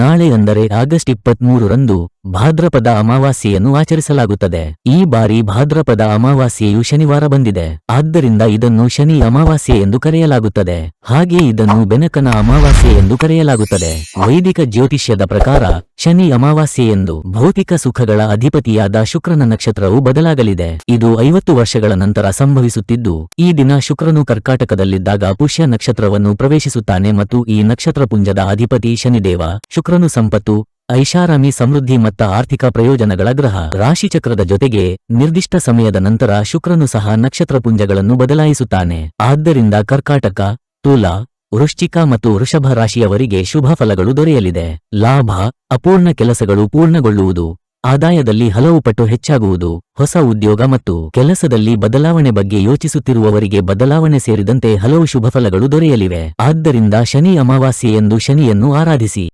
ನಾಳೆ ಅಂದರೆ ಆಗಸ್ಟ್ ಇಪ್ಪತ್ಮೂರರಂದು ಭಾದ್ರಪದ ಅಮಾವಾಸ್ಯೆಯನ್ನು ಆಚರಿಸಲಾಗುತ್ತದೆ. ಈ ಬಾರಿ ಭಾದ್ರಪದ ಅಮಾವಾಸ್ಯೆಯು ಶನಿವಾರ ಬಂದಿದೆ. ಆದ್ದರಿಂದ ಇದನ್ನು ಶನಿ ಅಮಾವಾಸ್ಯೆ ಎಂದು ಕರೆಯಲಾಗುತ್ತದೆ. ಹಾಗೆ ಇದನ್ನು ಬೆನಕನ ಅಮಾವಾಸ್ಯೆ ಎಂದು ಕರೆಯಲಾಗುತ್ತದೆ. ವೈದಿಕ ಜ್ಯೋತಿಷ್ಯದ ಪ್ರಕಾರ ಶನಿ ಅಮಾವಾಸ್ಯೆ ಎಂದು ಭೌತಿಕ ಸುಖಗಳ ಅಧಿಪತಿಯಾದ ಶುಕ್ರನ ನಕ್ಷತ್ರವು ಬದಲಾಗಲಿದೆ. ಇದು ಐವತ್ತು ವರ್ಷಗಳ ನಂತರ ಸಂಭವಿಸುತ್ತಿದ್ದು, ಈ ದಿನ ಶುಕ್ರನು ಕರ್ಕಾಟಕದಲ್ಲಿದ್ದಾಗ ಪುಷ್ಯ ನಕ್ಷತ್ರವನ್ನು ಪ್ರವೇಶಿಸುತ್ತಾನೆ ಮತ್ತು ಈ ನಕ್ಷತ್ರ ಪುಂಜದ ಅಧಿಪತಿ ಶನಿದೇವ, ಶುಕ್ರನು ಸಂಪತ್ತು ಐಷಾರಾಮಿ ಸಮೃದ್ಧಿ ಮತ್ತು ಆರ್ಥಿಕ ಪ್ರಯೋಜನಗಳ ಗ್ರಹ. ರಾಶಿಚಕ್ರದ ಜೊತೆಗೆ ನಿರ್ದಿಷ್ಟ ಸಮಯದ ನಂತರ ಶುಕ್ರನು ಸಹ ನಕ್ಷತ್ರ ಪುಂಜಗಳನ್ನು ಬದಲಾಯಿಸುತ್ತಾನೆ. ಆದ್ದರಿಂದ ಕರ್ಕಾಟಕ, ತುಲಾ, ವೃಶ್ಚಿಕ ಮತ್ತು ವೃಷಭ ರಾಶಿಯವರಿಗೆ ಶುಭ ಫಲಗಳು ದೊರೆಯಲಿದೆ. ಲಾಭ, ಅಪೂರ್ಣ ಕೆಲಸಗಳು ಪೂರ್ಣಗೊಳ್ಳುವುದು. ಆದಾಯದಲ್ಲಿ ಹಲವು ಪಟ್ಟು ಹೆಚ್ಚಾಗುವುದು. ಹೊಸ ಉದ್ಯೋಗ ಮತ್ತು ಕೆಲಸದಲ್ಲಿ ಬದಲಾವಣೆ ಬಗ್ಗೆ ಯೋಚಿಸುತ್ತಿರುವವರಿಗೆ ಬದಲಾವಣೆ ಸೇರಿದಂತೆ ಹಲವು ಶುಭ ಫಲಗಳು ದೊರೆಯಲಿವೆ. ಆದ್ದರಿಂದ ಶನಿ ಅಮಾವಾಸ್ಯೆ ಎಂದು ಶನಿಯನ್ನು ಆರಾಧಿಸಿ.